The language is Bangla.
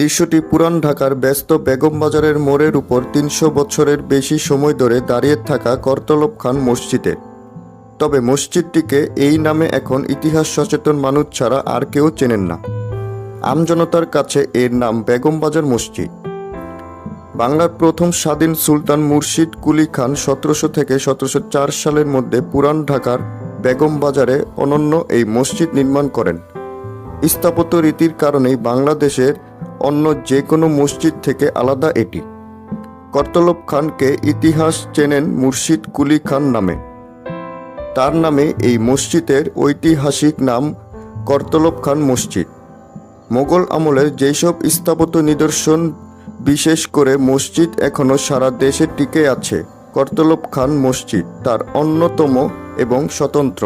দৃশ্যটি পুরান ঢাকার ব্যস্ত বেগম বাজারের মোড়ের উপর তিনশো বছরের বেশি সময় ধরে দাঁড়িয়ে থাকা করতলব খান মসজিদে। তবে মসজিদটিকে এই নামে এখন ইতিহাস সচেতন মানুষ ছাড়া আর কেউ চেনেন না। আমজনতার কাছে এর নাম বেগম বাজার মসজিদ। বাংলার প্রথম স্বাধীন সুলতান মুর্শিদ কুলি খান সতেরোশো থেকে সতেরোশো চার সালের মধ্যে পুরান ঢাকার বেগম বাজারে অনন্য এই মসজিদ নির্মাণ করেন। স্থাপত্য রীতির কারণেই বাংলাদেশের অন্য যে কোনো মসজিদ থেকে আলাদা এটি। করতলব খানকে ইতিহাস চেনেন মুর্শিদ কুলি খান নামে। তার নামে এই মসজিদের ঐতিহাসিক নাম করতলব খান মসজিদ। মোগল আমলের যেসব স্থাপত্য নিদর্শন, বিশেষ করে মসজিদ এখনও সারা দেশে টিকে আছে, করতলব খান মসজিদ তার অন্যতম এবং স্বতন্ত্র।